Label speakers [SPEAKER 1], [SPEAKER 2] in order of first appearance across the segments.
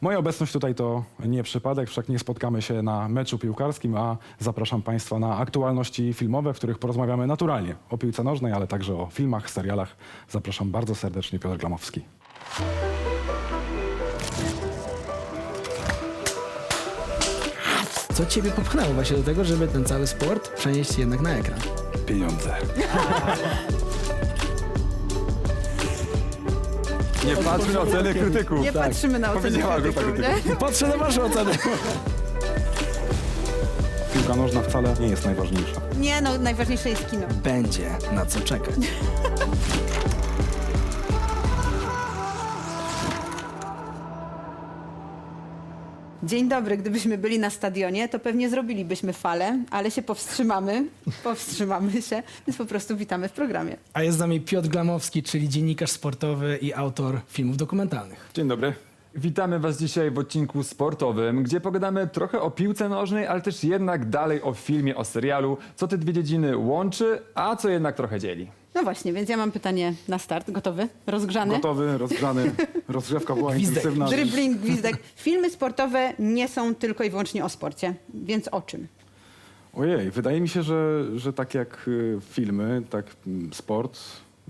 [SPEAKER 1] Moja obecność tutaj to nie przypadek, wszak nie spotkamy się na meczu piłkarskim, a zapraszam Państwa na aktualności filmowe, w których porozmawiamy naturalnie o piłce nożnej, ale także o filmach, serialach. Zapraszam bardzo serdecznie, Piotr Glamowski.
[SPEAKER 2] Co ciebie popchnęło właśnie do tego, żeby ten cały sport przenieść jednak na ekran?
[SPEAKER 1] Pieniądze.
[SPEAKER 3] Nie patrzmy na oceny krytyków.
[SPEAKER 4] Nie patrzymy na oceny
[SPEAKER 3] Powiedziała grupa
[SPEAKER 4] krytyków, nie?
[SPEAKER 2] Patrzę na waszą ocenę.
[SPEAKER 1] Piłka nożna wcale nie jest najważniejsza.
[SPEAKER 4] Nie, no najważniejsze jest kino.
[SPEAKER 2] Będzie na co czekać.
[SPEAKER 4] Dzień dobry, gdybyśmy byli na stadionie, to pewnie zrobilibyśmy falę, ale się powstrzymamy, powstrzymamy się, więc po prostu witamy w programie.
[SPEAKER 2] A jest z nami Piotr Glamowski, czyli dziennikarz sportowy i autor filmów dokumentalnych.
[SPEAKER 1] Dzień dobry.
[SPEAKER 3] Witamy Was dzisiaj w odcinku sportowym, gdzie pogadamy trochę o piłce nożnej, ale też jednak dalej o filmie, o serialu, co te dwie dziedziny łączy, a co jednak trochę dzieli.
[SPEAKER 4] No właśnie, więc ja mam pytanie na start. Gotowy? Rozgrzany?
[SPEAKER 1] Gotowy, rozgrzany, rozgrzewka była
[SPEAKER 2] Gwizdek.
[SPEAKER 1] intensywna.
[SPEAKER 4] Dribbling, gwizdek. Filmy sportowe nie są tylko i wyłącznie o sporcie, więc o czym?
[SPEAKER 1] Ojej, wydaje mi się, że, że tak jak y, filmy, tak mm, sport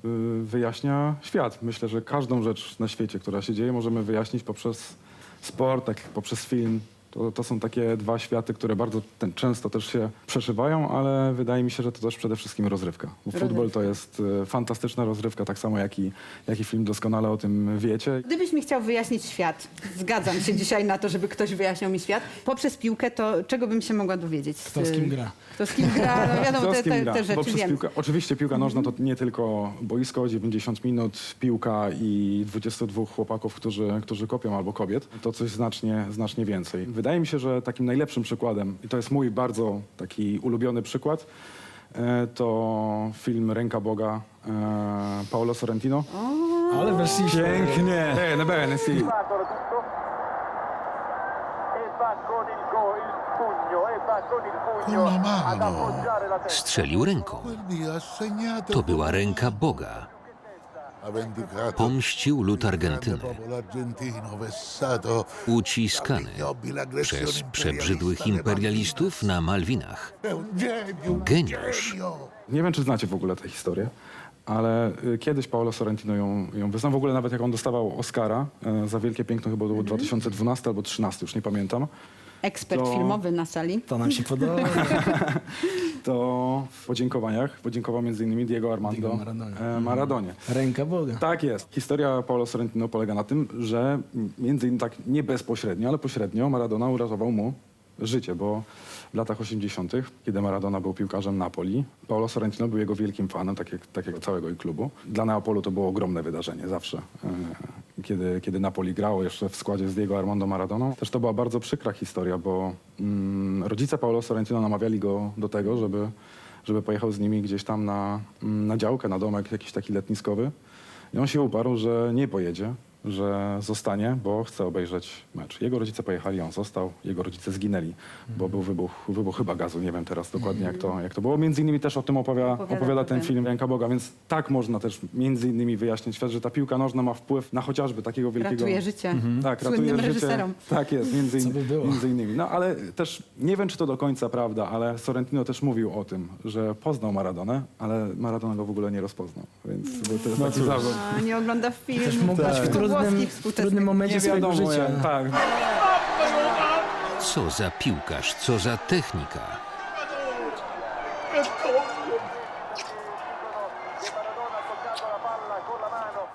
[SPEAKER 1] y, wyjaśnia świat. Myślę, że każdą rzecz na świecie, która się dzieje, możemy wyjaśnić poprzez sport, tak jak poprzez film. To, to są takie dwa światy, które bardzo ten, często też się przeszywają, ale wydaje mi się, że to też przede wszystkim rozrywka. Bo Futbol to jest y, fantastyczna rozrywka, tak samo jak i, jak i film doskonale o tym wiecie.
[SPEAKER 4] Gdybyś mi chciał wyjaśnić świat, zgadzam się dzisiaj na to, żeby ktoś wyjaśniał mi świat, poprzez piłkę, to czego bym się mogła dowiedzieć?
[SPEAKER 2] Kto z kim gra?
[SPEAKER 4] Kto z kim gra, no wiadomo,
[SPEAKER 1] Kto
[SPEAKER 4] te,
[SPEAKER 1] z kim
[SPEAKER 4] te,
[SPEAKER 1] gra?
[SPEAKER 4] te
[SPEAKER 1] Bo
[SPEAKER 4] rzeczy
[SPEAKER 1] przez
[SPEAKER 4] wiem.
[SPEAKER 1] piłkę, oczywiście piłka nożna to nie tylko boisko, 90 minut, piłka i 22 chłopaków, którzy, którzy kopią albo kobiet. To coś znacznie, znacznie więcej. Wydaje mi się, że takim najlepszym przykładem, i to jest mój bardzo taki ulubiony przykład, e, to film Ręka Boga e, Paolo Sorrentino.
[SPEAKER 2] Ale weszliśmy.
[SPEAKER 3] Pięknie!
[SPEAKER 1] Bene, bene, sì.
[SPEAKER 5] Strzelił ręką. To była ręka Boga. Pomścił lud Argentyny, uciskany przez przebrzydłych imperialistów na Malwinach. Geniusz.
[SPEAKER 1] Nie wiem, czy znacie w ogóle tę historię, ale y, kiedyś Paolo Sorrentino ją, ją wyznał. W ogóle nawet jak on dostawał Oscara e, za Wielkie Piękno, chyba było 2012 albo 2013, już nie pamiętam,
[SPEAKER 4] Ekspert
[SPEAKER 1] to-
[SPEAKER 4] filmowy na sali.
[SPEAKER 2] To nam się podoba.
[SPEAKER 1] to w podziękowaniach podziękował między innymi Diego Armando
[SPEAKER 2] Diego Maradonie.
[SPEAKER 1] e, Maradonie.
[SPEAKER 2] Ręka Boga.
[SPEAKER 1] Tak jest. Historia Paolo Sorrentino polega na tym, że między innymi tak nie bezpośrednio, ale pośrednio Maradona uratował mu życie, bo w latach 80., kiedy Maradona był piłkarzem Napoli, Paolo Sorrentino był jego wielkim fanem, tak jak, tak jak całego i klubu. Dla Neapolu to było ogromne wydarzenie zawsze, e, kiedy, kiedy Napoli grało jeszcze w składzie z Diego Armando Maradoną. Też to była bardzo przykra historia, bo mm, rodzice Paolo Sorrentino namawiali go do tego, żeby, żeby pojechał z nimi gdzieś tam na, mm, na działkę, na domek jakiś taki letniskowy. I on się uparł, że nie pojedzie, że zostanie, bo chce obejrzeć mecz. Jego rodzice pojechali, on został, jego rodzice zginęli, bo był wybuch, wybuch chyba gazu, nie wiem teraz dokładnie jak to, jak to było. Między innymi też o tym opowiada,
[SPEAKER 4] Opowiada
[SPEAKER 1] opowiada ten film Ręka Boga, więc tak można też między innymi wyjaśnić świat, że ta piłka nożna ma wpływ na chociażby takiego wielkiego...
[SPEAKER 4] Ratuje życie
[SPEAKER 1] Tak,
[SPEAKER 4] słynnym
[SPEAKER 1] ratuje życie.
[SPEAKER 4] reżyserom.
[SPEAKER 1] Tak jest, między,
[SPEAKER 2] Co by było?
[SPEAKER 1] między innymi. No ale też nie wiem, czy to do końca prawda, ale Sorrentino też mówił o tym, że poznał Maradonę, ale Maradona go w ogóle nie rozpoznał. Więc bo to jest taki zawód.
[SPEAKER 4] A, nie ogląda
[SPEAKER 2] Też
[SPEAKER 4] filmu.
[SPEAKER 2] mógł być w
[SPEAKER 4] Tylko
[SPEAKER 2] trudnym, trudnym momencie
[SPEAKER 1] Nie
[SPEAKER 2] swojego
[SPEAKER 1] wiadomo,
[SPEAKER 2] życia.
[SPEAKER 1] jak- tak.
[SPEAKER 5] Co za piłkarz, co za technika.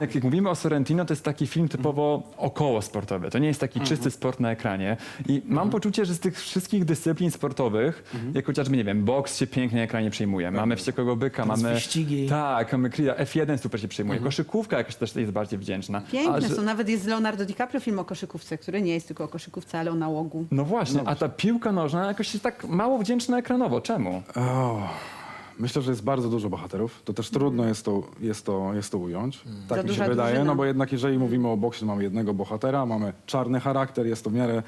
[SPEAKER 3] Jak, jak mówimy o Sorrentino, to jest taki film typowo około sportowy. To nie jest taki czysty sport na ekranie. I mam poczucie, że z tych wszystkich dyscyplin sportowych, jak chociażby, nie wiem, boks się pięknie na ekranie przyjmuje. Mamy Wściekłego Byka, mamy...
[SPEAKER 2] wyścigi.
[SPEAKER 3] Tak, mamy Creed'a. F1 super się przyjmuje. Koszykówka jakaś też jest bardziej wdzięczna.
[SPEAKER 4] Piękne
[SPEAKER 3] A że-
[SPEAKER 4] są. Nawet jest Leonardo DiCaprio film o koszykówce, który nie jest tylko o koszykówce, ale o nałogu.
[SPEAKER 3] No właśnie, a ta piłka nożna jakoś jest tak mało wdzięczna ekranowo. Czemu?
[SPEAKER 1] O, myślę, że jest bardzo dużo bohaterów. To też trudno jest to, jest to, jest to ująć.
[SPEAKER 4] Za
[SPEAKER 1] Tak mi się
[SPEAKER 4] duża
[SPEAKER 1] wydaje,
[SPEAKER 4] drużyna.
[SPEAKER 1] no bo jednak jeżeli mówimy o boksie, mamy jednego bohatera, mamy czarny charakter, jest to w miarę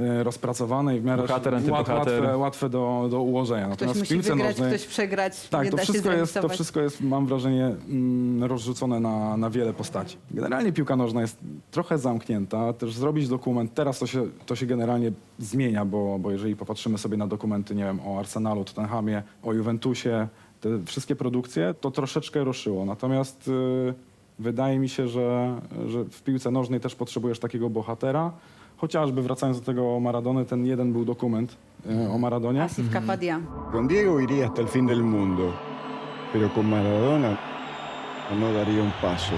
[SPEAKER 1] e, rozpracowane i w miarę
[SPEAKER 3] Bohater,
[SPEAKER 1] łat-
[SPEAKER 3] antybohater.
[SPEAKER 1] łatwe, łatwe do, do ułożenia.
[SPEAKER 4] Ktoś
[SPEAKER 1] Natomiast w
[SPEAKER 4] musi
[SPEAKER 1] piłce
[SPEAKER 4] wygrać,
[SPEAKER 1] nożnej...
[SPEAKER 4] ktoś przegrać,
[SPEAKER 1] Tak,
[SPEAKER 4] nie
[SPEAKER 1] to
[SPEAKER 4] da się
[SPEAKER 1] wszystko, jest, to
[SPEAKER 4] zremisować.
[SPEAKER 1] wszystko jest, mam wrażenie, mm, rozrzucone na, na wiele postaci. Generalnie piłka nożna jest trochę zamknięta. Też zrobić dokument, teraz to się, to się generalnie zmienia, bo, bo jeżeli popatrzymy sobie na dokumenty, nie wiem, o Arsenalu, Tottenhamie, o Juventusie, te wszystkie produkcje, to troszeczkę ruszyło. Natomiast y, wydaje mi się, że, że w piłce nożnej też potrzebujesz takiego bohatera. Chociażby wracając do tego Maradony, ten jeden był dokument y, o Maradonie.
[SPEAKER 4] Asif Kapadia.
[SPEAKER 6] Con Diego iría hasta el fin del mundo, pero con Maradona no daría un paso.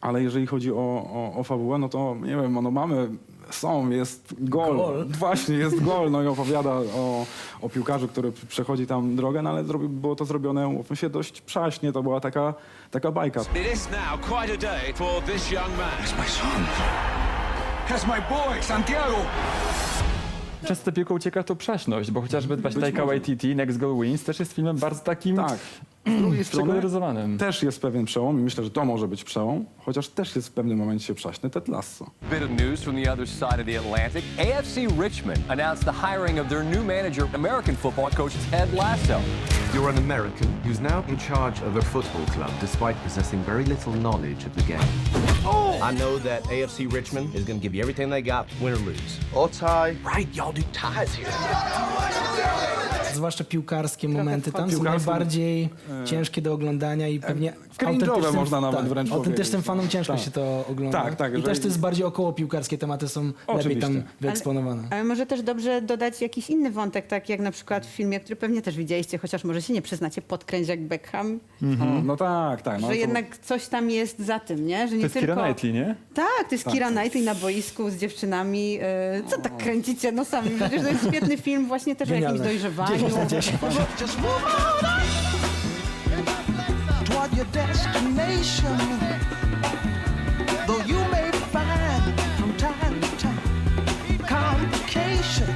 [SPEAKER 1] Ale jeżeli chodzi o, o, o fabułę, no to nie wiem, no mamy, są, jest gol.
[SPEAKER 2] Gol.
[SPEAKER 1] Właśnie, jest gol, no i opowiada o, o piłkarzu, który przechodzi tam drogę, no ale zrobi, było to zrobione, mówmy się, dość przaśnie, to była taka, taka bajka.
[SPEAKER 7] It is now quite a day for this young man.
[SPEAKER 8] my son. That's my boy, Santiago.
[SPEAKER 3] Często tę piłką ucieka to przaśność, bo chociażby właśnie Taika Waititi, Next Goal Wins też jest filmem bardzo takim
[SPEAKER 1] Tak. Z drugiej strony też jest pewien przełom i myślę, że to może być przełom, chociaż też jest w pewnym momencie przaśny Ted Lasso.
[SPEAKER 9] Bit of news from the other side of the Atlantic. AFC Richmond announced the hiring of their new manager, American football coach Ted Lasso.
[SPEAKER 10] You're an American who's now in charge of a football club despite possessing very little knowledge of the game.
[SPEAKER 11] I know that AFC Richmond is going to give you everything they got, win or lose.
[SPEAKER 8] Or tie.
[SPEAKER 11] Right, y'all do ties here.
[SPEAKER 2] Zwłaszcza piłkarskie momenty tam są najbardziej ciężkie do oglądania i pewnie
[SPEAKER 1] cringe'owe można nawet
[SPEAKER 2] tak,
[SPEAKER 1] wręcz
[SPEAKER 2] Autentycznym
[SPEAKER 1] powiedzieć.
[SPEAKER 2] fanom ciężko
[SPEAKER 1] Tak.
[SPEAKER 2] się to ogląda.
[SPEAKER 1] Tak, tak,
[SPEAKER 2] I
[SPEAKER 1] że-
[SPEAKER 2] też to jest bardziej około piłkarskie tematy są lepiej
[SPEAKER 1] Oczywiście.
[SPEAKER 2] tam
[SPEAKER 1] Ale-
[SPEAKER 2] wyeksponowane.
[SPEAKER 4] Ale może też dobrze dodać jakiś inny wątek, tak jak na przykład w filmie, który pewnie też widzieliście, chociaż może się nie przyznacie, Podkręć jak Beckham,
[SPEAKER 1] O, no tak, tak. No,
[SPEAKER 4] że
[SPEAKER 1] to-
[SPEAKER 4] jednak coś tam jest za tym, nie? Że
[SPEAKER 3] To
[SPEAKER 4] nie
[SPEAKER 3] jest
[SPEAKER 4] tylko...
[SPEAKER 3] Keira Knightley, nie?
[SPEAKER 4] Tak, to jest Kira Knightley na boisku z dziewczynami. E, Co tak kręcicie nosami? Przecież to jest świetny film właśnie też o jakimś dojrzewaniu.
[SPEAKER 2] 10 na 10.
[SPEAKER 8] your destination. Though you may find from time to time complication.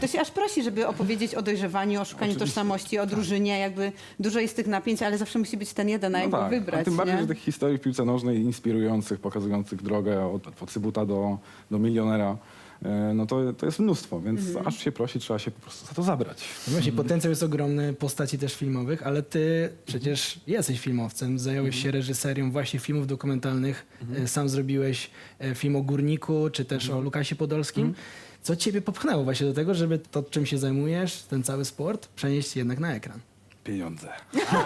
[SPEAKER 4] To się aż prosi, żeby opowiedzieć o dojrzewaniu, o szukaniu tożsamości, o drużynie. Jakby dużo jest tych napięć, ale zawsze musi być ten jeden, a jak go
[SPEAKER 1] a
[SPEAKER 4] wybrać,
[SPEAKER 1] No tym bardziej,
[SPEAKER 4] nie?
[SPEAKER 1] że tych historii w piłce nożnej inspirujących, pokazujących drogę od, od Cybuta do, do milionera, e, no to, to jest mnóstwo, więc
[SPEAKER 4] Mhm.
[SPEAKER 1] aż się prosi, trzeba się po prostu za to zabrać.
[SPEAKER 2] No Właśnie, potencjał jest ogromny, postaci też filmowych, ale ty przecież jesteś filmowcem, zająłeś się reżyserią właśnie filmów dokumentalnych, e, sam zrobiłeś e, film o Górniku, czy też o Lukasie Podolskim. Co ciebie popchnęło właśnie do tego, żeby to, czym się zajmujesz, ten cały sport, przenieść jednak na ekran?
[SPEAKER 1] Pieniądze.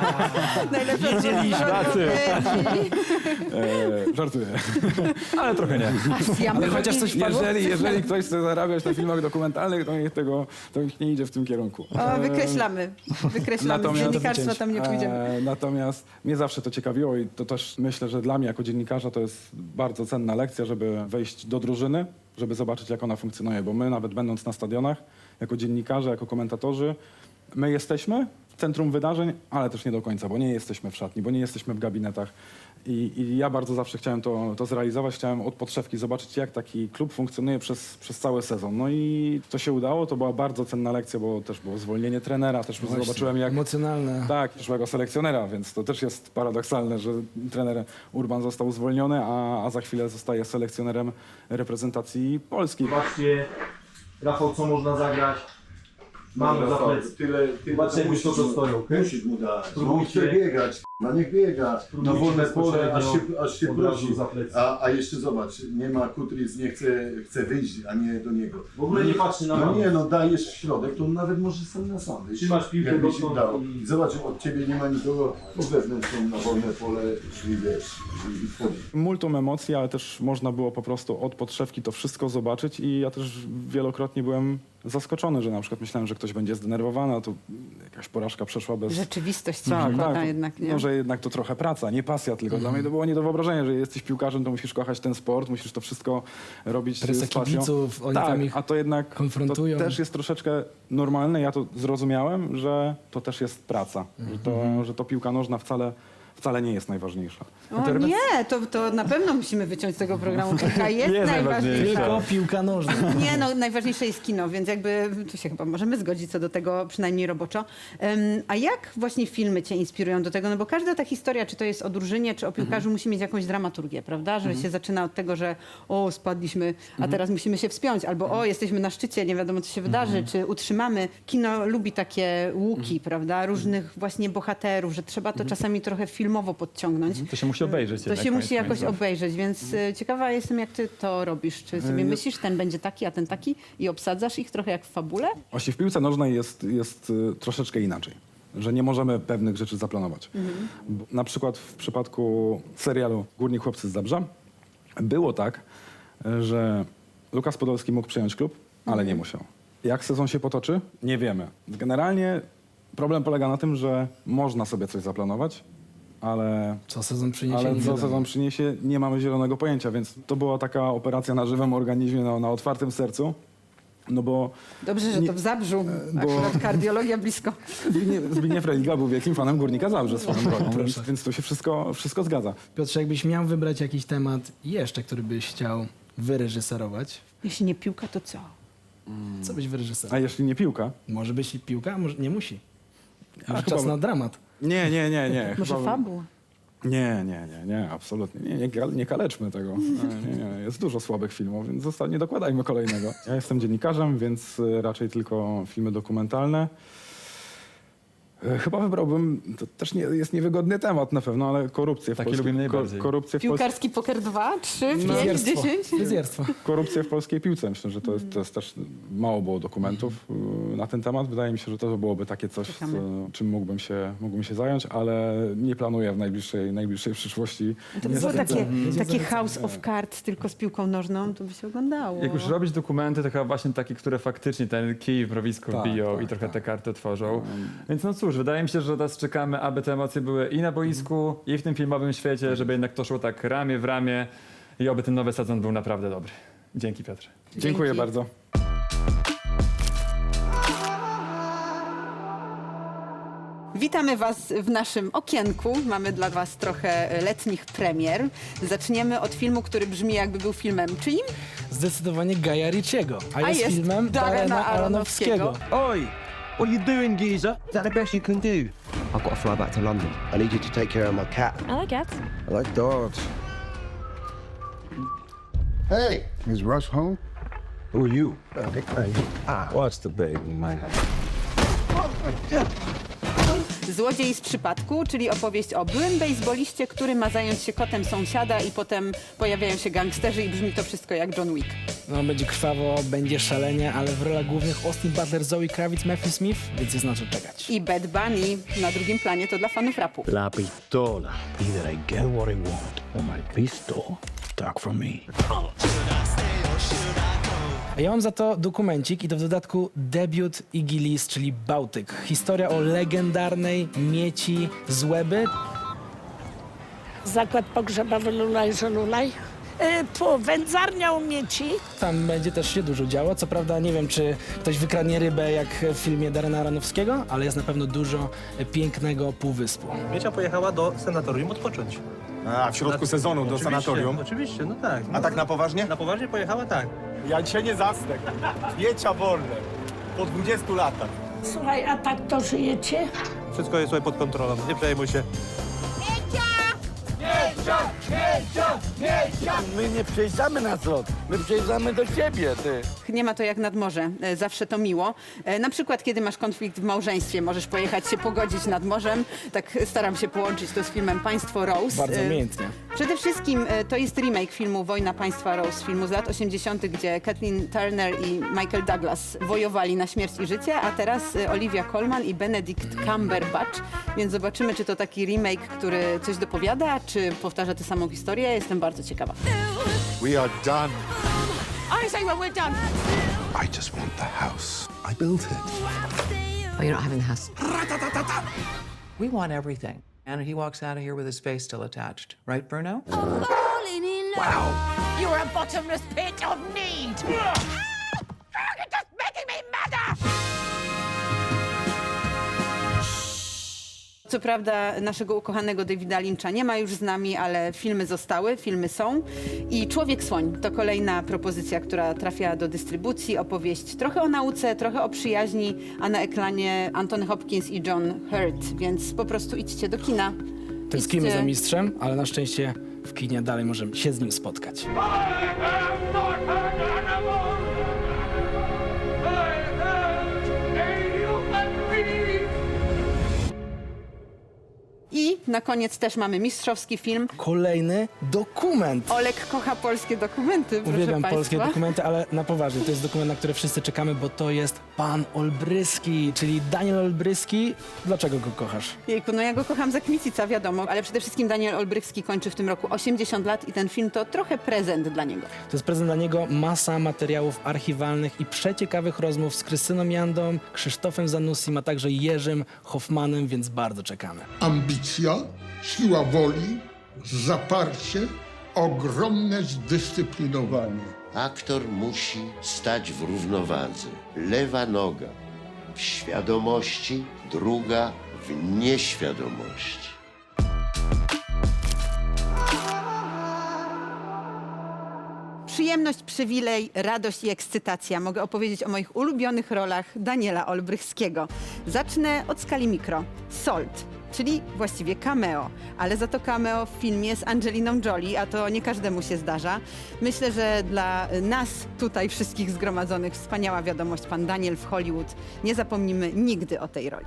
[SPEAKER 4] Najlepsze odpowiedzi.
[SPEAKER 1] E, żartuję.
[SPEAKER 3] Ale trochę nie.
[SPEAKER 2] Ale chociaż coś wpadło?
[SPEAKER 1] Jeżeli, jeżeli ktoś chce zarabiać na filmach dokumentalnych, to niech tego to niech nie idzie w tym kierunku.
[SPEAKER 4] O, wykreślamy. Wykreślamy.
[SPEAKER 1] Natomiast-
[SPEAKER 4] Dziennikarstwa tam nie pójdziemy.
[SPEAKER 1] E, natomiast mnie zawsze to ciekawiło i to też myślę, że dla mnie jako dziennikarza to jest bardzo cenna lekcja, żeby wejść do drużyny, żeby zobaczyć jak ona funkcjonuje, bo my nawet będąc na stadionach, jako dziennikarze, jako komentatorzy, my jesteśmy centrum wydarzeń, ale też nie do końca, bo nie jesteśmy w szatni, bo nie jesteśmy w gabinetach. I, I ja bardzo zawsze chciałem to, to zrealizować, chciałem od podszewki zobaczyć, jak taki klub funkcjonuje przez, przez cały sezon. No i to się udało, to była bardzo cenna lekcja, bo też było zwolnienie trenera, też zobaczyłem jak...
[SPEAKER 2] Emocjonalne.
[SPEAKER 1] Tak, przyszłego selekcjonera, więc to też jest paradoksalne, że trener Urban został zwolniony, a, a za chwilę zostaje selekcjonerem reprezentacji Polski.
[SPEAKER 12] Zobaczcie, Rafał, co można zagrać. Mamy za plecy.
[SPEAKER 6] Tyle,
[SPEAKER 12] Zobaczymy, co to stoją.
[SPEAKER 6] Musisz mu dać.
[SPEAKER 12] Spróbujcie.
[SPEAKER 6] Spróbujcie biegać, no niech biega. Na wolne pole, aż się, aż się
[SPEAKER 12] od razu
[SPEAKER 6] prosi.
[SPEAKER 12] za plecy.
[SPEAKER 6] A, a jeszcze zobacz, nie ma Kutryc, nie chce, chce wyjść, a nie do niego.
[SPEAKER 12] W ogóle nie patrzy na
[SPEAKER 6] No nie, no dajesz w środek, to on nawet może sam na sam wyjść.
[SPEAKER 12] Trzymasz piłkę
[SPEAKER 6] jakby się
[SPEAKER 12] dotąd
[SPEAKER 6] udało.
[SPEAKER 12] i-
[SPEAKER 6] I zobacz, od ciebie nie ma nikogo, bo wewnątrz są na wolne pole i wiesz, i, i wchodzi.
[SPEAKER 1] Multum emocji, ale też można było po prostu od podszewki to wszystko zobaczyć i ja też wielokrotnie byłem zaskoczony, że na przykład myślałem, że ktoś będzie zdenerwowany, a tu jakaś porażka przeszła bez...
[SPEAKER 4] Rzeczywistość się
[SPEAKER 1] Tak,
[SPEAKER 4] przekłada
[SPEAKER 1] tak.
[SPEAKER 4] jednak, nie?
[SPEAKER 1] No, że jednak to trochę praca, nie pasja tylko. Dla mnie to było nie do wyobrażenia, że jesteś piłkarzem, to musisz kochać ten sport, musisz to wszystko robić
[SPEAKER 2] Presa
[SPEAKER 1] z pasją.
[SPEAKER 2] kibiców, oni
[SPEAKER 1] tak,
[SPEAKER 2] tam ich
[SPEAKER 1] a to jednak
[SPEAKER 2] konfrontują.
[SPEAKER 1] To też jest troszeczkę normalne. Ja to zrozumiałem, że to też jest praca. Że, to, że to piłka nożna wcale, wcale nie jest najważniejsza.
[SPEAKER 4] O nie, to, to na pewno musimy wyciąć z tego programu. Piłka jest,
[SPEAKER 3] Jest
[SPEAKER 4] najważniejsza.
[SPEAKER 3] najważniejsza.
[SPEAKER 2] Tylko piłka nożna.
[SPEAKER 4] Nie, no najważniejsze jest kino, więc jakby tu się chyba możemy zgodzić co do tego, przynajmniej roboczo. Em, a jak właśnie filmy cię inspirują do tego? No bo każda ta historia, czy to jest o drużynie, czy o piłkarzu, musi mieć jakąś dramaturgię, prawda? Że się zaczyna od tego, że o, spadliśmy, a teraz musimy się wspiąć, albo o, jesteśmy na szczycie, nie wiadomo co się wydarzy, czy utrzymamy. Kino lubi takie łuki, prawda? Różnych właśnie bohaterów, że trzeba to czasami trochę filmowo podciągnąć.
[SPEAKER 3] To się musi obejrzeć.
[SPEAKER 4] To się musi jakoś obejrzeć, więc y, ciekawa jestem, jak ty to robisz. Czy sobie myślisz, ten będzie taki, a ten taki i obsadzasz ich trochę jak w fabule?
[SPEAKER 1] Właśnie w piłce nożnej jest, jest y, troszeczkę inaczej, że nie możemy pewnych rzeczy zaplanować. Bo Na przykład w przypadku serialu Górni Chłopcy z Zabrza było tak, y, że Lukas Podolski mógł przejąć klub, ale nie musiał. Jak sezon się potoczy? Nie wiemy. Generalnie problem polega na tym, że można sobie coś zaplanować, ale
[SPEAKER 2] Co sezon przyniesie?
[SPEAKER 1] ale
[SPEAKER 2] nie
[SPEAKER 1] co
[SPEAKER 2] wiadomo.
[SPEAKER 1] sezon przyniesie, nie mamy zielonego pojęcia, więc to była taka operacja na żywym organizmie, na, na otwartym sercu. No bo
[SPEAKER 4] Dobrze, że
[SPEAKER 1] Nie-
[SPEAKER 4] to w Zabrzu,
[SPEAKER 1] bo-
[SPEAKER 4] akurat kardiologia blisko.
[SPEAKER 1] Zbigniew, Zbigniew Religa był wielkim fanem Górnika Zabrze swoją drogą, więc, więc to się wszystko, wszystko zgadza.
[SPEAKER 2] Piotrze, jakbyś miał wybrać jakiś temat jeszcze, który byś chciał wyreżyserować,
[SPEAKER 4] Jeśli nie piłka, to co?
[SPEAKER 2] co byś
[SPEAKER 1] A
[SPEAKER 2] wyreżyserował?
[SPEAKER 1] jeśli nie piłka?
[SPEAKER 2] Może być i piłka, może nie musi. Może
[SPEAKER 1] chyba-
[SPEAKER 2] czas na dramat.
[SPEAKER 1] Nie, nie, nie, nie.
[SPEAKER 4] Może
[SPEAKER 1] chyba-
[SPEAKER 4] fabuła?
[SPEAKER 1] Nie, nie, nie, nie, absolutnie. Nie, nie, nie kaleczmy tego. Nie, nie, nie. Jest dużo słabych filmów, więc zosta- nie dokładajmy kolejnego. Ja jestem dziennikarzem, więc y, raczej tylko filmy dokumentalne. E, Chyba wybrałbym, to też nie, jest niewygodny temat na pewno, ale korupcję w
[SPEAKER 3] Taki
[SPEAKER 1] polskiej,
[SPEAKER 3] lubimy najbardziej.
[SPEAKER 1] korupcję w,
[SPEAKER 4] Piłkarski poker 2, 3, 5,
[SPEAKER 2] Fryzjerstwo.
[SPEAKER 4] 10?
[SPEAKER 2] Fryzjerstwo.
[SPEAKER 1] korupcję w polskiej piłce. Myślę, że to jest, to jest też mało było dokumentów y, na ten temat. Wydaje mi się, że to byłoby takie coś,
[SPEAKER 4] Czekamy.
[SPEAKER 1] co, czym mógłbym się, mógłbym się zająć, ale nie planuję w najbliższej, najbliższej przyszłości.
[SPEAKER 4] To by było
[SPEAKER 1] Niestety.
[SPEAKER 4] takie, takie House of Cards tylko z piłką nożną, to by się oglądało.
[SPEAKER 3] Jak już robić dokumenty, to chyba właśnie takie, które faktycznie ten kij w mrowisko
[SPEAKER 1] Tak,
[SPEAKER 3] biją
[SPEAKER 1] tak,
[SPEAKER 3] i trochę
[SPEAKER 1] tak.
[SPEAKER 3] te karty tworzą. Więc no cóż, wydaje mi się, że teraz czekamy, aby te emocje były i na boisku, i w tym filmowym świecie, żeby jednak to szło tak ramię w ramię i oby ten nowy sezon był naprawdę dobry. Dzięki Piotrze.
[SPEAKER 1] Dziękuję
[SPEAKER 4] Dzięki.
[SPEAKER 1] bardzo.
[SPEAKER 4] Witamy Was w naszym okienku. Mamy dla Was trochę letnich premier. Zaczniemy od filmu, który brzmi jakby był filmem czyim?
[SPEAKER 2] Zdecydowanie Gaja Ricciego, a,
[SPEAKER 4] A
[SPEAKER 2] jest,
[SPEAKER 4] jest
[SPEAKER 2] filmem Darena
[SPEAKER 4] Aronofskiego.
[SPEAKER 2] Aronofskiego.
[SPEAKER 12] Oi! What are you doing, geezer?
[SPEAKER 11] Is that the best you can do? I've got to fly back to London. I need you to take care of my cat.
[SPEAKER 8] I like cats.
[SPEAKER 11] I like dogs.
[SPEAKER 6] Hey, is Russ home?
[SPEAKER 11] Who are you? Ah, what's the big man?
[SPEAKER 4] Złodziej z przypadku, czyli opowieść o byłym bejsboliście, który ma zająć się kotem sąsiada i potem pojawiają się gangsterzy i brzmi to wszystko jak John Wick.
[SPEAKER 2] No, będzie krwawo, będzie szalenie, ale w rolach głównych Austin Butler, Zoe Kravitz, Matthew Smith, więc jest na co czekać.
[SPEAKER 4] I Bad Bunny na drugim planie to dla fanów rapu.
[SPEAKER 12] La pistola. Either I get what I want or my pistol talk for me.
[SPEAKER 2] A ja mam za to dokumencik i to w dodatku debiut Iggy Lis, czyli Bałtyk. Historia o legendarnej mieci z Łeby.
[SPEAKER 8] Zakład pogrzebowy Lulaj, że E, tu wędzarnia umieci.
[SPEAKER 2] Tam będzie też się dużo działo. Co prawda nie wiem, czy ktoś wykradnie rybę jak w filmie Darena Aronofskiego, ale jest na pewno dużo pięknego półwyspu.
[SPEAKER 12] Miecia pojechała do sanatorium odpocząć.
[SPEAKER 13] A, w środku sezonu do
[SPEAKER 12] Oczywiście,
[SPEAKER 13] sanatorium.
[SPEAKER 12] Oczywiście, no tak.
[SPEAKER 13] A tak na poważnie?
[SPEAKER 12] Na poważnie pojechała tak.
[SPEAKER 13] Ja dzisiaj nie zasnę. Wiecia wolne. Po 20 latach.
[SPEAKER 8] Słuchaj, a tak to żyjecie?
[SPEAKER 12] Wszystko jest tutaj pod kontrolą, nie przejmuj się.
[SPEAKER 13] My nie przejeżdżamy na zlot. My przejeżdżamy do ciebie, ty.
[SPEAKER 4] Nie ma to jak nad morze, e, zawsze to miło. E, Na przykład, kiedy masz konflikt w małżeństwie, możesz pojechać się pogodzić nad morzem. Tak staram się połączyć to z filmem Państwo Rose.
[SPEAKER 2] Bardzo
[SPEAKER 4] E,
[SPEAKER 2] umiejętnie.
[SPEAKER 4] Przede wszystkim e, to jest remake filmu Wojna Państwa Rose, filmu z lat 80., gdzie Kathleen Turner i Michael Douglas wojowali na śmierć i życie, a teraz e, Olivia Colman i Benedict Cumberbatch. Więc zobaczymy, czy to taki remake, który coś dopowiada, czy powtarza tę samą historię. Jestem bardzo ciekawa.
[SPEAKER 6] We are done.
[SPEAKER 8] I say when we're done.
[SPEAKER 6] I just want the house. I built it.
[SPEAKER 8] Oh, you're not having the house.
[SPEAKER 14] We want everything. And he walks out of here with his face still attached. Right, Bruno? Oh, wow.
[SPEAKER 8] You're a bottomless pit of need.
[SPEAKER 4] Co prawda naszego ukochanego Davida Lyncha nie ma już z nami, ale filmy zostały, filmy są. I Człowiek Słoń to kolejna propozycja, która trafia do dystrybucji. Opowieść trochę o nauce, trochę o przyjaźni, a na ekranie Anthony Hopkins i John Hurt, więc po prostu idźcie do kina.
[SPEAKER 2] Tęsknimy
[SPEAKER 4] Idźcie.
[SPEAKER 2] za mistrzem, ale na szczęście w kinie dalej możemy się z nim spotkać.
[SPEAKER 4] I na koniec też mamy mistrzowski film.
[SPEAKER 2] Kolejny dokument.
[SPEAKER 4] Olek kocha polskie dokumenty, proszę
[SPEAKER 2] Uwielbiam
[SPEAKER 4] państwa.
[SPEAKER 2] polskie dokumenty, ale na poważnie, to jest dokument, na który wszyscy czekamy, bo to jest Pan Olbryski, czyli Daniel Olbryski. Dlaczego go kochasz?
[SPEAKER 4] Jejku, no ja go kocham za Kmicica, wiadomo, ale przede wszystkim Daniel Olbrychski kończy w tym roku 80 lat i ten film to trochę prezent dla niego.
[SPEAKER 2] To jest prezent dla niego, masa materiałów archiwalnych i przeciekawych rozmów z Krystyną Jandą, Krzysztofem Zanussim, a także Jerzym Hoffmanem, więc bardzo czekamy.
[SPEAKER 15] Ambicja, siła woli, zaparcie, ogromne zdyscyplinowanie.
[SPEAKER 5] Aktor musi stać w równowadze. Lewa noga w świadomości, druga w nieświadomości.
[SPEAKER 4] Przyjemność, przywilej, radość i ekscytacja. Mogę opowiedzieć o moich ulubionych rolach Daniela Olbrychskiego. Zacznę od skali mikro. Salt, czyli właściwie cameo, ale za to cameo w filmie z Angeliną Jolie, a to nie każdemu się zdarza. Myślę, że dla nas tutaj wszystkich zgromadzonych wspaniała wiadomość, pan Daniel w Hollywood. Nie zapomnimy nigdy o tej roli.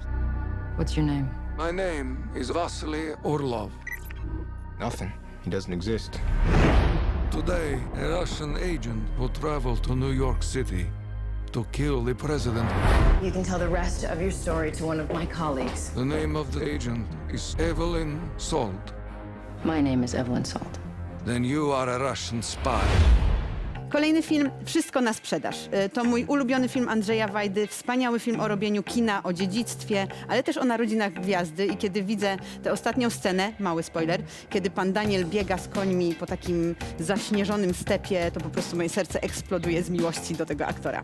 [SPEAKER 14] What's your name?
[SPEAKER 7] My name is Vasily Orlov.
[SPEAKER 13] Nothing. He doesn't exist.
[SPEAKER 7] Today, a Russian agent will travel to New York City to kill the president.
[SPEAKER 16] You can tell the rest of your story to one of my colleagues.
[SPEAKER 7] The name of the agent is Evelyn Salt.
[SPEAKER 16] My name is Evelyn Salt.
[SPEAKER 7] Then you are a Russian spy.
[SPEAKER 4] Kolejny film Wszystko na sprzedaż. E, To mój ulubiony film Andrzeja Wajdy, wspaniały film o robieniu kina, o dziedzictwie, ale też o narodzinach gwiazdy. I kiedy widzę tę ostatnią scenę, mały spoiler, kiedy pan Daniel biega z końmi po takim zaśnieżonym stepie, to po prostu moje serce eksploduje z miłości do tego aktora.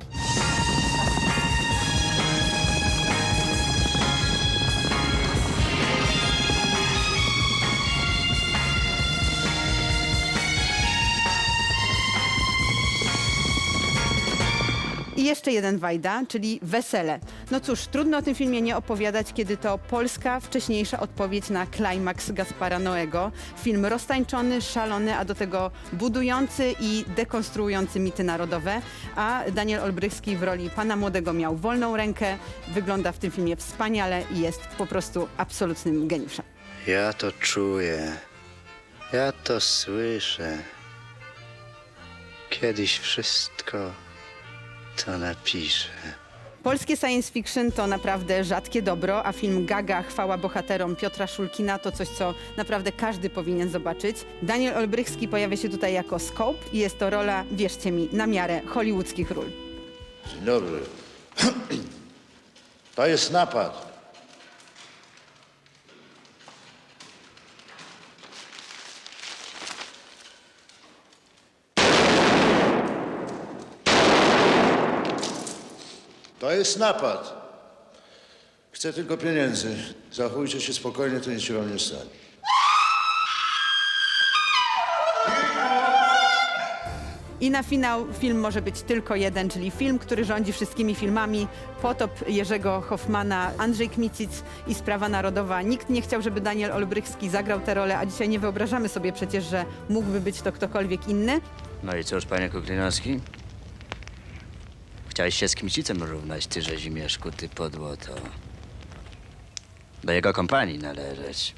[SPEAKER 4] Jeszcze jeden Wajda, czyli Wesele. No cóż, trudno o tym filmie nie opowiadać, kiedy to polska wcześniejsza odpowiedź na klimaks Gaspara Noego. Film roztańczony, szalony, a do tego budujący i dekonstruujący mity narodowe. A Daniel Olbrychski w roli pana młodego miał wolną rękę, wygląda w tym filmie wspaniale i jest po prostu absolutnym geniuszem.
[SPEAKER 12] Ja to czuję. Ja to słyszę. Kiedyś wszystko to napiszę.
[SPEAKER 4] Polskie science fiction to naprawdę rzadkie dobro, a film Gaga, chwała bohaterom Piotra Szulkina to coś, co naprawdę każdy powinien zobaczyć. Daniel Olbrychski pojawia się tutaj jako Scope i jest to rola, wierzcie mi, na miarę hollywoodzkich ról.
[SPEAKER 5] Dzień dobry. To jest napad. To jest napad. Chcę tylko pieniędzy. Zachowujcie się spokojnie, to nic się wam nie stanie.
[SPEAKER 4] I na finał film może być tylko jeden, czyli film, który rządzi wszystkimi filmami. Potop Jerzego Hoffmana, Andrzej Kmicic i Sprawa Narodowa. Nikt nie chciał, żeby Daniel Olbrychski zagrał tę rolę, a dzisiaj nie wyobrażamy sobie przecież, że mógłby być to ktokolwiek inny.
[SPEAKER 12] No i cóż, panie Kuklinowski? Chciałeś się z Kmicicem równać, ty Rzezimieszku, ty podłoto. Do jego kompanii należeć.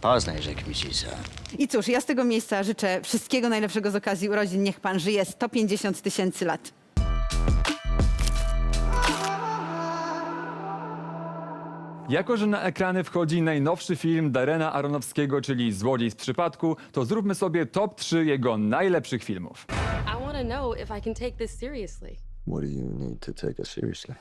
[SPEAKER 12] Poznajże Kmicica.
[SPEAKER 4] I cóż, ja z tego miejsca życzę wszystkiego najlepszego z okazji urodzin. Niech pan żyje 150 tysięcy lat.
[SPEAKER 3] Jako, że na ekrany wchodzi najnowszy film Darena Aronowskiego, czyli Złodziej z przypadku, to zróbmy sobie top 3 jego najlepszych filmów.
[SPEAKER 16] I to know if I can take this seriously.
[SPEAKER 12] What do you need to take us seriously?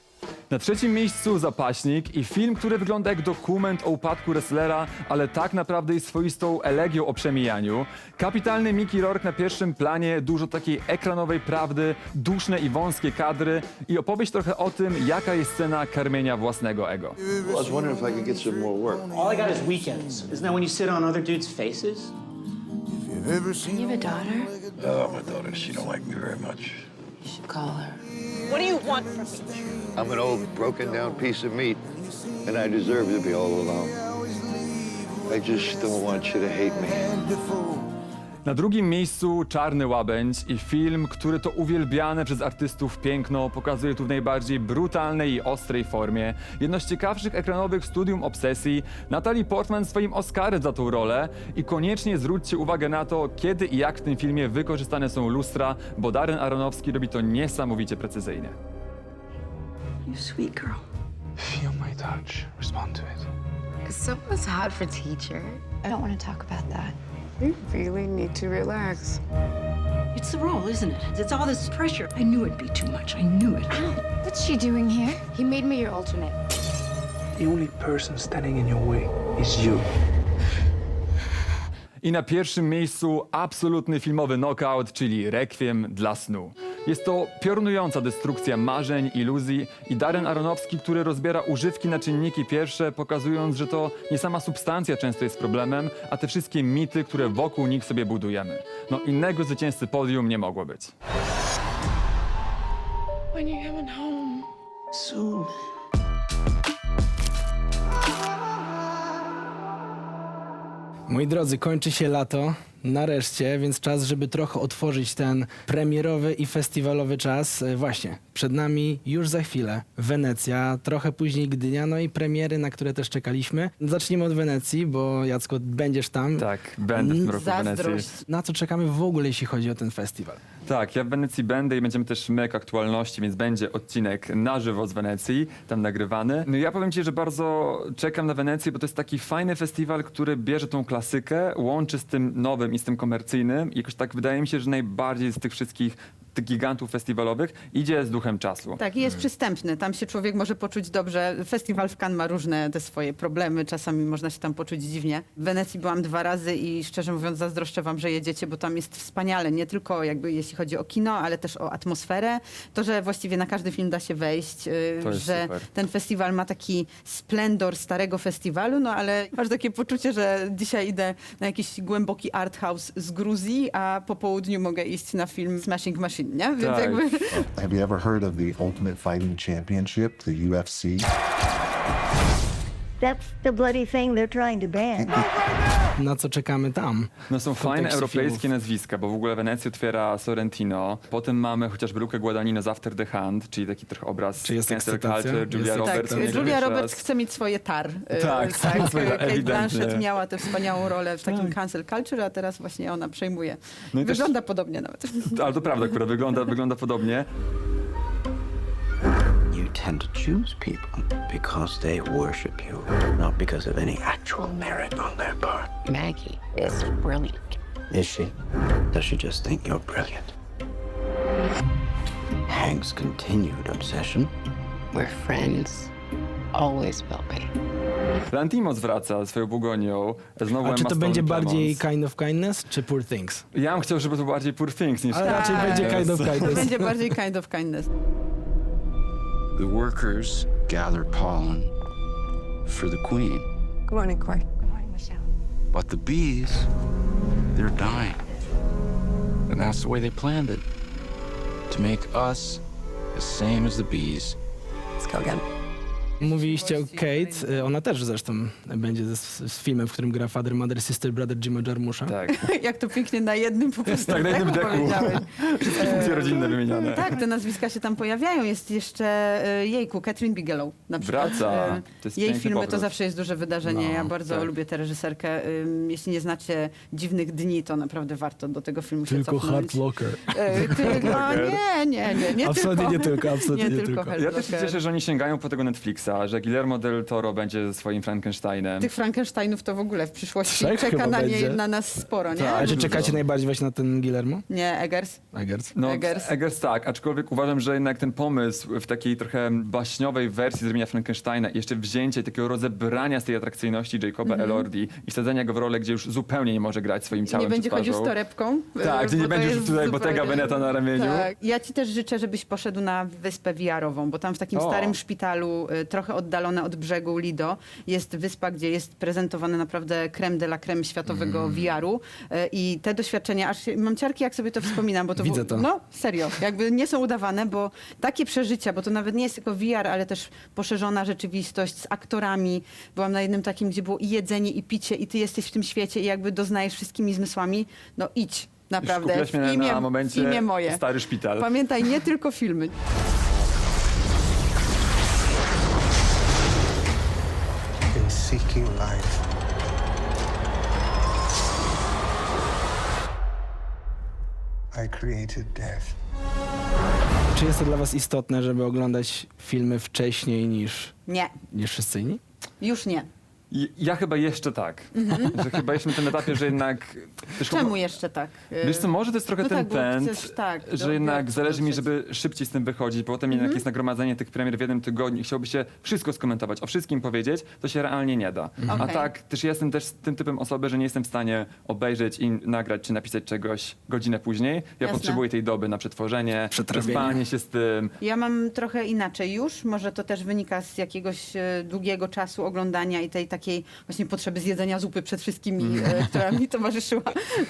[SPEAKER 3] Na trzecim miejscu Zapaśnik i film, który wygląda jak dokument o upadku wrestlera, ale tak naprawdę jest swoistą elegią o przemijaniu. Kapitalny Mickey Rourke na pierwszym planie, dużo takiej ekranowej prawdy, duszne i wąskie kadry i opowieść trochę o tym, jaka jest cena karmienia własnego ego.
[SPEAKER 5] I was wondering if I could get some more work.
[SPEAKER 17] All I got is weekends. Isn't that when you sit on other dudes' faces?
[SPEAKER 16] You have a daughter?
[SPEAKER 5] Oh, my daughter, she don't like me very much.
[SPEAKER 16] You should call her.
[SPEAKER 8] What do you want from me?
[SPEAKER 5] I'm an old, broken down piece of meat, and I deserve to be all alone. I just don't want you to hate me.
[SPEAKER 3] Na drugim miejscu Czarny Łabędź i film, który to uwielbiane przez artystów piękno pokazuje tu w najbardziej brutalnej i ostrej formie. Jedno z ciekawszych ekranowych studium obsesji, Natalie Portman swoim Oscarem za tą rolę i koniecznie zwróćcie uwagę na to, kiedy i jak w tym filmie wykorzystane są lustra, bo Darren Aronofsky robi to niesamowicie precyzyjnie.
[SPEAKER 16] You sweet girl.
[SPEAKER 13] Feel my touch. Respond to it.
[SPEAKER 16] Someone's hot for teacher? I don't want to talk about that. You really need to relax.
[SPEAKER 8] It's the role, isn't it? It's all this pressure. I knew it'd be too much. I knew it.
[SPEAKER 16] What's she doing here? He made me your alternate.
[SPEAKER 13] The only person standing in your way is you.
[SPEAKER 3] I na pierwszym miejscu absolutny filmowy knockout, czyli Requiem dla snu. Jest to piorunująca destrukcja marzeń, iluzji i Darren Aronofsky, który rozbiera używki na czynniki pierwsze, pokazując, że to nie sama substancja często jest problemem, a te wszystkie mity, które wokół nich sobie budujemy. No innego zwycięzcy podium nie mogło być.
[SPEAKER 16] When you coming home?
[SPEAKER 13] Soon.
[SPEAKER 2] Moi drodzy, kończy się lato. Nareszcie, więc czas, żeby trochę otworzyć ten premierowy i festiwalowy czas. E, Właśnie, przed nami już za chwilę Wenecja, trochę później Gdynia, no i premiery, na które też czekaliśmy. Zaczniemy od Wenecji, bo Jacko, będziesz tam.
[SPEAKER 3] Tak, będę w tym roku w Wenecji.
[SPEAKER 4] Zazdrość.
[SPEAKER 2] Na co czekamy w ogóle, jeśli chodzi o ten festiwal?
[SPEAKER 3] Tak, ja w Wenecji będę i będziemy też myk aktualności, więc będzie odcinek na żywo z Wenecji, tam nagrywany. No ja powiem ci, że bardzo czekam na Wenecję, bo to jest taki fajny festiwal, który bierze tą klasykę, łączy z tym nowym i z tym komercyjnym i jakoś tak wydaje mi się, że najbardziej z tych wszystkich tych gigantów festiwalowych idzie z duchem czasu.
[SPEAKER 4] Tak, i jest przystępny. Tam się człowiek może poczuć dobrze. Festiwal w Cannes ma różne te swoje problemy. Czasami można się tam poczuć dziwnie. W Wenecji byłam dwa razy i szczerze mówiąc zazdroszczę wam, że jedziecie, bo tam jest wspaniale. Nie tylko jakby jeśli chodzi o kino, ale też o atmosferę. To, że właściwie na każdy film da się wejść. y,
[SPEAKER 3] To jest
[SPEAKER 4] że
[SPEAKER 3] super.
[SPEAKER 4] ten festiwal ma taki splendor starego festiwalu, no ale masz takie poczucie, że dzisiaj idę na jakiś głęboki art house z Gruzji, a po południu mogę iść na film Smashing Machine, nie? Więc
[SPEAKER 3] Tak.
[SPEAKER 4] jakby...
[SPEAKER 18] Have you ever heard of the Ultimate Fighting Championship, the UFC?
[SPEAKER 19] That's the bloody thing they're trying to ban.
[SPEAKER 2] Na co czekamy tam?
[SPEAKER 3] No są fajne europejskie
[SPEAKER 2] filmów?
[SPEAKER 3] nazwiska, bo w ogóle Wenecję otwiera Sorrentino. Potem mamy chociażby Lukę Guadagnino z After the Hand, czyli taki trochę obraz
[SPEAKER 2] Czy jest
[SPEAKER 3] cancel culture, Julia
[SPEAKER 2] Jest
[SPEAKER 3] Roberts.
[SPEAKER 4] Tak, Julia Roberts chce mieć swoje tar. Y,
[SPEAKER 3] Tak, swoje,
[SPEAKER 4] Kate
[SPEAKER 3] ewidentnie.
[SPEAKER 4] Blanchett miała tę wspaniałą rolę w takim
[SPEAKER 3] Tak.
[SPEAKER 4] cancel culture, a teraz właśnie ona przejmuje.
[SPEAKER 3] No i też-
[SPEAKER 4] Wygląda podobnie nawet.
[SPEAKER 3] Ale to prawda, akurat wygląda, wygląda podobnie.
[SPEAKER 17] You tend to choose people because they worship you, not because of any actual merit on their part.
[SPEAKER 16] Maggie is brilliant.
[SPEAKER 17] Is she? Does she just think you're brilliant? Hank's continued obsession.
[SPEAKER 16] We're friends. Always will be.
[SPEAKER 3] Lantimos wraca swoją bugonią. Znowu
[SPEAKER 2] A czy to
[SPEAKER 3] Stone
[SPEAKER 2] będzie
[SPEAKER 3] Clemons.
[SPEAKER 2] bardziej Kind of Kindness, czy Poor Things?
[SPEAKER 3] Ja bym chciał, żeby to bardziej Poor Things niż
[SPEAKER 2] Ale raczej
[SPEAKER 4] Tak.
[SPEAKER 2] będzie Kind of Kindness.
[SPEAKER 4] Będzie bardziej kind of kindness.
[SPEAKER 18] The workers gather pollen for the queen,
[SPEAKER 16] Good morning, Corey.
[SPEAKER 18] But the bees, they're dying. And that's the way they planned it to make us the same as the bees.
[SPEAKER 16] Let's go again.
[SPEAKER 2] Mówiliście o Kate, y, ona też zresztą będzie z, z filmem, w którym gra Father, Mother, Sister, Brother Jima Jarmusza.
[SPEAKER 3] Tak,
[SPEAKER 4] Jak to pięknie na jednym po prostu
[SPEAKER 3] tak na jednym
[SPEAKER 4] tak
[SPEAKER 3] deku.
[SPEAKER 4] powiedziałeś.
[SPEAKER 3] Wszystkie funkcje rodzinne wymieniane.
[SPEAKER 4] Tak, te nazwiska się tam pojawiają. Jest jeszcze e, jejku, Catherine Bigelow na przykład.
[SPEAKER 3] Wraca.
[SPEAKER 4] E,
[SPEAKER 3] To jest
[SPEAKER 4] Jej
[SPEAKER 3] piękny
[SPEAKER 4] filmy to
[SPEAKER 3] powrót.
[SPEAKER 4] zawsze jest duże wydarzenie.
[SPEAKER 2] No,
[SPEAKER 4] ja bardzo
[SPEAKER 3] tak.
[SPEAKER 4] lubię tę reżyserkę. Ym, Jeśli nie znacie Dziwnych Dni, to naprawdę warto do tego filmu się
[SPEAKER 2] Tylko
[SPEAKER 4] cofnąć.
[SPEAKER 2] Hard Locker.
[SPEAKER 4] E, tylko, nie, nie, nie, nie
[SPEAKER 2] Absolutnie
[SPEAKER 4] tylko.
[SPEAKER 2] nie tylko, absolutnie nie tylko.
[SPEAKER 4] Hard
[SPEAKER 3] Ja też się
[SPEAKER 4] Locker.
[SPEAKER 3] cieszę, że oni sięgają po tego Netflixa, Netflixa, że Guillermo del Toro będzie swoim Frankensteinem.
[SPEAKER 4] Tych Frankensteinów to w ogóle w przyszłości
[SPEAKER 2] Trzech
[SPEAKER 4] czeka
[SPEAKER 2] chyba
[SPEAKER 4] na, nie,
[SPEAKER 2] będzie.
[SPEAKER 4] na nas sporo, nie?
[SPEAKER 2] A czy czekacie najbardziej właśnie na ten Guillermo?
[SPEAKER 4] Nie, Eggers.
[SPEAKER 2] Eggers.
[SPEAKER 3] No,
[SPEAKER 4] Eggers.
[SPEAKER 3] Eggers. tak, aczkolwiek uważam, że jednak ten pomysł w takiej trochę baśniowej wersji zrobienia Frankensteina i jeszcze wzięcie takiego rozebrania z tej atrakcyjności Jacoba
[SPEAKER 4] Mhm.
[SPEAKER 3] Elordi i wsadzenia go w rolę, gdzie już zupełnie nie może grać swoim ciałem
[SPEAKER 4] Nie będzie
[SPEAKER 3] czy
[SPEAKER 4] chodził z torebką.
[SPEAKER 3] Tak, gdzie nie
[SPEAKER 4] bo to
[SPEAKER 3] będzie już
[SPEAKER 4] jest
[SPEAKER 3] tutaj
[SPEAKER 4] zupełnie-
[SPEAKER 3] Bottega Veneta na ramieniu.
[SPEAKER 4] Tak. Ja ci też życzę, żebyś poszedł na wyspę VR-ową, bo tam w takim
[SPEAKER 3] O.
[SPEAKER 4] starym szpitalu, y, trochę oddalone od brzegu Lido, jest wyspa, gdzie jest prezentowane naprawdę creme de la creme światowego
[SPEAKER 3] Mm.
[SPEAKER 4] VR-u y, i te doświadczenia, aż się- mam ciarki, jak sobie to wspominam, bo to
[SPEAKER 2] Widzę to.
[SPEAKER 4] No, serio, jakby nie są udawane, bo takie przeżycia, bo to nawet nie jest tylko VR, ale też poszerzona rzeczywistość z aktorami. Byłam na jednym takim, gdzie było i jedzenie, i picie, i ty jesteś w tym świecie i jakby doznajesz wszystkimi zmysłami. No idź, naprawdę.
[SPEAKER 3] Mnie
[SPEAKER 4] w imię, w imię moje.
[SPEAKER 3] stary szpital.
[SPEAKER 4] Pamiętaj, nie tylko filmy.
[SPEAKER 8] Life, I created death.
[SPEAKER 2] Czy jest to dla was istotne, żeby oglądać filmy wcześniej niż,
[SPEAKER 4] Nie,
[SPEAKER 2] niż wszyscy inni?
[SPEAKER 4] już nie.
[SPEAKER 3] Ja chyba jeszcze tak. Że chyba jeszcze na tym etapie, że jednak... Też
[SPEAKER 4] Czemu
[SPEAKER 3] chyba-
[SPEAKER 4] jeszcze tak?
[SPEAKER 3] Wiesz co, może to jest trochę
[SPEAKER 4] no
[SPEAKER 3] ten
[SPEAKER 4] tak,
[SPEAKER 3] pęd,
[SPEAKER 4] chcesz, tak,
[SPEAKER 3] że jednak zależy mi, żeby szybciej z tym wychodzić, bo potem
[SPEAKER 4] Mhm.
[SPEAKER 3] jednak jest nagromadzenie tych premier w jednym tygodniu i chciałby się wszystko skomentować, o wszystkim powiedzieć, to się realnie nie da. A
[SPEAKER 4] Okej.
[SPEAKER 3] tak, też ja jestem też tym typem osoby, że nie jestem w stanie obejrzeć i nagrać czy napisać czegoś godzinę później. Ja
[SPEAKER 4] Jasne.
[SPEAKER 3] potrzebuję tej doby na przetworzenie, wyspanie się z tym.
[SPEAKER 4] Ja mam trochę inaczej już. Może to też wynika z jakiegoś e, długiego czasu oglądania i tej takiej właśnie potrzeby zjedzenia zupy przed wszystkimi, e, która mi towarzyszyła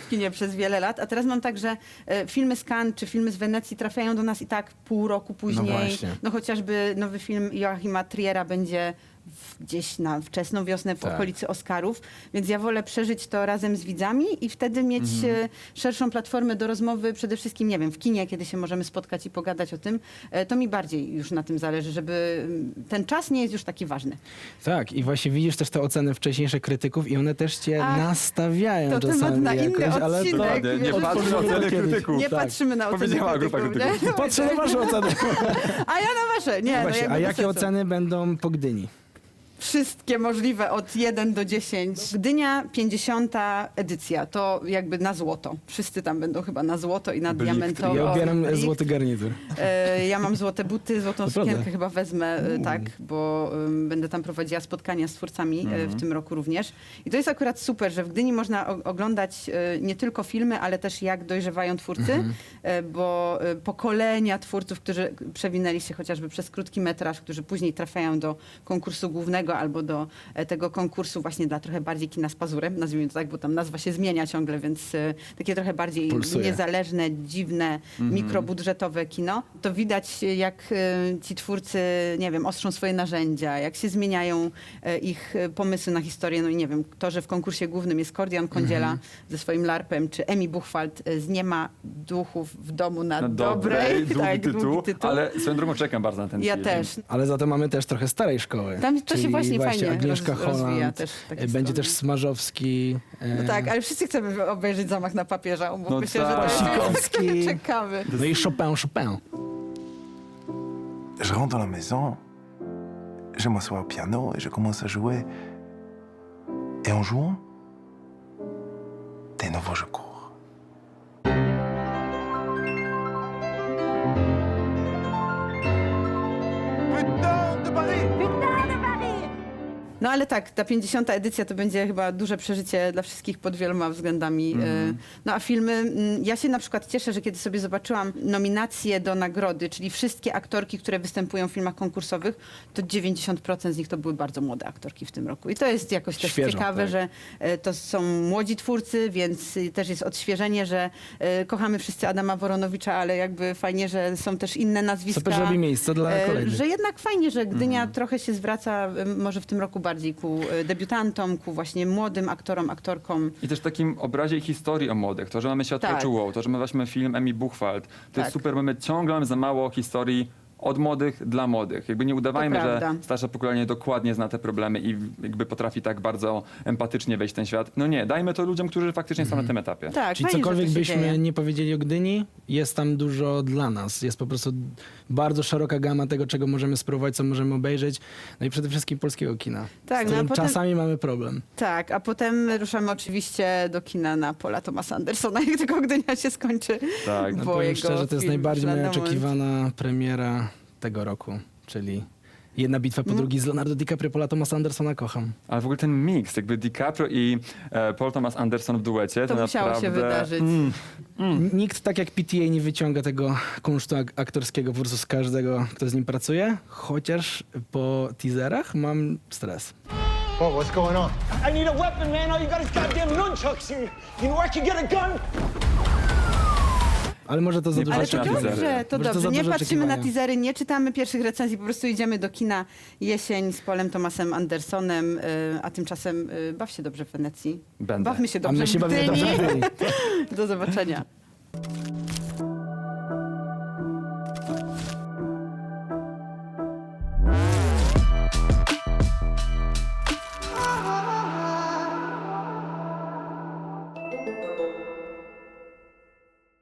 [SPEAKER 4] w kinie przez wiele lat. A teraz mam tak, że e, filmy z Cannes czy filmy z Wenecji trafiają do nas i tak pół roku później.
[SPEAKER 2] właśnie.
[SPEAKER 4] No chociażby nowy film Joachima Triera będzie w, gdzieś na wczesną wiosnę w
[SPEAKER 2] Tak.
[SPEAKER 4] okolicy Oscarów, więc ja wolę przeżyć to razem z widzami i wtedy mieć
[SPEAKER 2] Mhm.
[SPEAKER 4] e, szerszą platformę do rozmowy, przede wszystkim, nie wiem, w kinie, kiedy się możemy spotkać i pogadać o tym, e, to mi bardziej już na tym zależy, żeby mm, ten czas nie jest już taki ważny.
[SPEAKER 2] Tak, i właśnie widzisz też te oceny wcześniejszych krytyków i one też cię
[SPEAKER 4] Ach,
[SPEAKER 2] nastawiają
[SPEAKER 4] to temat
[SPEAKER 2] czasami
[SPEAKER 4] na inny
[SPEAKER 2] jakoś, ale to...
[SPEAKER 4] odcinek.
[SPEAKER 3] Nie, nie
[SPEAKER 4] Wiesz,
[SPEAKER 3] patrzmy na oceny
[SPEAKER 2] kiedyś.
[SPEAKER 3] krytyków.
[SPEAKER 4] Nie
[SPEAKER 2] tak.
[SPEAKER 4] patrzymy na oceny
[SPEAKER 3] Powiedziała grupa
[SPEAKER 4] krytyków?
[SPEAKER 2] Patrzę na wasze oceny.
[SPEAKER 4] A ja na wasze, nie. no
[SPEAKER 2] Właśnie,
[SPEAKER 4] jakby
[SPEAKER 2] a
[SPEAKER 4] bez
[SPEAKER 2] jakie
[SPEAKER 4] sensu.
[SPEAKER 2] oceny będą po Gdyni?
[SPEAKER 4] Wszystkie możliwe od 1 do 10. Gdynia 50. edycja, to jakby na złoto. Wszyscy tam będą chyba na złoto i na
[SPEAKER 3] Blikt.
[SPEAKER 4] diamentowo.
[SPEAKER 2] Ja ubieram złoty garnitur.
[SPEAKER 4] E, Ja mam złote buty, złotą
[SPEAKER 2] To
[SPEAKER 4] sukienkę
[SPEAKER 2] prawda.
[SPEAKER 4] chyba wezmę, e, tak, bo em, będę tam prowadziła spotkania z twórcami e, w tym roku również. I to jest akurat super, że w Gdyni można o- oglądać e, nie tylko filmy, ale też jak dojrzewają twórcy, e, bo e, pokolenia twórców, którzy przewinęli się chociażby przez krótki metraż, którzy później trafiają do konkursu głównego albo do e, tego konkursu właśnie dla trochę bardziej kina z pazurem, nazwijmy to tak, bo tam nazwa się zmienia ciągle, więc e, takie trochę bardziej
[SPEAKER 2] Pulsuje.
[SPEAKER 4] niezależne, dziwne, mikrobudżetowe kino, to widać jak e, ci twórcy, nie wiem, ostrzą swoje narzędzia, jak się zmieniają ich pomysły na historię. No i nie wiem, to, że w konkursie głównym jest Kordian Kondziela ze swoim larpem, czy Emi Buchwald z Nie ma duchów w domu na,
[SPEAKER 3] Na
[SPEAKER 4] dobrej.
[SPEAKER 3] dobrej, długi,
[SPEAKER 4] tak,
[SPEAKER 3] tytuł,
[SPEAKER 4] długi tytuł.
[SPEAKER 3] ale swoją drogą czekam bardzo na ten
[SPEAKER 4] Ja
[SPEAKER 3] film.
[SPEAKER 4] też.
[SPEAKER 2] Ale za to mamy też trochę starej szkoły.
[SPEAKER 4] Tam to się
[SPEAKER 2] Czyli
[SPEAKER 4] właśnie fajnie
[SPEAKER 2] Agnieszka
[SPEAKER 4] roz-
[SPEAKER 2] Holland,
[SPEAKER 4] też
[SPEAKER 2] e, będzie
[SPEAKER 4] strony.
[SPEAKER 2] też Smarzowski. e,
[SPEAKER 4] No tak, ale wszyscy chcemy obejrzeć Zamach na papieża. Umówmy
[SPEAKER 3] No
[SPEAKER 4] się, że to jest
[SPEAKER 2] tak.
[SPEAKER 4] Czekamy.
[SPEAKER 2] No i Chopin, Chopin.
[SPEAKER 8] Je rentre dans la maison, je m'assois au piano et je commence à jouer. Et en jouant, de nouveau je cours.
[SPEAKER 4] No ale tak, ta 50. edycja to będzie chyba duże przeżycie dla wszystkich pod wieloma względami.
[SPEAKER 3] Mhm.
[SPEAKER 4] E, No a filmy, mm, ja się na przykład cieszę, że kiedy sobie zobaczyłam nominacje do nagrody, czyli wszystkie aktorki, które występują w filmach konkursowych, to 90% z nich to były bardzo młode aktorki w tym roku. I to jest jakoś też
[SPEAKER 2] Świeżo,
[SPEAKER 4] ciekawe,
[SPEAKER 2] tak.
[SPEAKER 4] że e, to są młodzi twórcy, więc y, też jest odświeżenie, że e, kochamy wszyscy Adama Woronowicza, ale jakby fajnie, że są też inne nazwiska.
[SPEAKER 2] Super, że robi miejsce dla
[SPEAKER 4] E,
[SPEAKER 2] kolejnych.
[SPEAKER 4] Że jednak fajnie, że Gdynia trochę się zwraca może w tym roku bardziej ku e, debiutantom, ku właśnie młodym aktorom, aktorkom.
[SPEAKER 3] I też takim obrazie i historii o młodych. To, że mamy Światło
[SPEAKER 4] Tak.
[SPEAKER 3] czuło, to, że mamy właśnie film Emi Buchwald. To
[SPEAKER 4] Tak.
[SPEAKER 3] jest super, mamy ciągle mamy za mało historii od młodych dla młodych. Jakby nie udawajmy, że
[SPEAKER 4] prawda.
[SPEAKER 3] starsze pokolenie dokładnie zna te problemy i jakby potrafi tak bardzo empatycznie wejść w ten świat. No nie, dajmy to ludziom, którzy faktycznie są na tym etapie.
[SPEAKER 4] Tak,
[SPEAKER 2] Czyli
[SPEAKER 4] fajnie, że
[SPEAKER 2] cokolwiek
[SPEAKER 4] to się
[SPEAKER 2] byśmy
[SPEAKER 4] dzieje.
[SPEAKER 2] nie powiedzieli o Gdyni, jest tam dużo dla nas. Jest po prostu bardzo szeroka gama tego, czego możemy spróbować, co możemy obejrzeć. No i przede wszystkim polskiego kina.
[SPEAKER 4] Tak,
[SPEAKER 2] z
[SPEAKER 4] no a
[SPEAKER 2] którym
[SPEAKER 4] potem-
[SPEAKER 2] czasami mamy problem.
[SPEAKER 4] Tak, a potem ruszamy oczywiście do kina na Paula Thomasa Andersona, jak tylko Gdynia się skończy.
[SPEAKER 3] Tak.
[SPEAKER 2] No
[SPEAKER 4] bo
[SPEAKER 2] powiem
[SPEAKER 4] jego
[SPEAKER 2] szczerze, to jest
[SPEAKER 4] film
[SPEAKER 2] najbardziej moja
[SPEAKER 4] Moment.
[SPEAKER 2] oczekiwana premiera tego roku, czyli Jedna bitwa
[SPEAKER 4] Mm.
[SPEAKER 2] po drugiej z Leonardo DiCaprio, Paula Thomasa Andersona kocham.
[SPEAKER 3] Ale w ogóle ten miks, jakby DiCaprio i e, Paul Thomas Anderson w duecie, to,
[SPEAKER 4] To musiało się
[SPEAKER 3] naprawdę...
[SPEAKER 4] wydarzyć.
[SPEAKER 2] Mm. Nikt tak jak PTA nie wyciąga tego kunsztu ak- aktorskiego po prostu z każdego, kto z nim pracuje, chociaż po teaserach mam stres.
[SPEAKER 13] Whoa, what's going on?
[SPEAKER 20] I need a weapon, man. All you got is goddamn nunchucks. You, you know where I can get a gun?
[SPEAKER 2] Ale może to za dużo
[SPEAKER 4] Ale to dobrze,
[SPEAKER 3] teasery.
[SPEAKER 4] to
[SPEAKER 2] Może to
[SPEAKER 4] dobrze.
[SPEAKER 2] za
[SPEAKER 4] Nie
[SPEAKER 2] duże
[SPEAKER 4] patrzymy na
[SPEAKER 2] oczekiwania.
[SPEAKER 4] teasery, nie czytamy pierwszych recenzji, po prostu idziemy do kina jesień z Polem Thomasem Andersonem, y, a tymczasem y, baw się dobrze w Wenecji.
[SPEAKER 3] Będę.
[SPEAKER 4] Bawmy się
[SPEAKER 2] A
[SPEAKER 4] dobrze
[SPEAKER 2] my się
[SPEAKER 4] w
[SPEAKER 2] bawimy
[SPEAKER 4] Gdyni.
[SPEAKER 2] dobrze.
[SPEAKER 4] Do zobaczenia.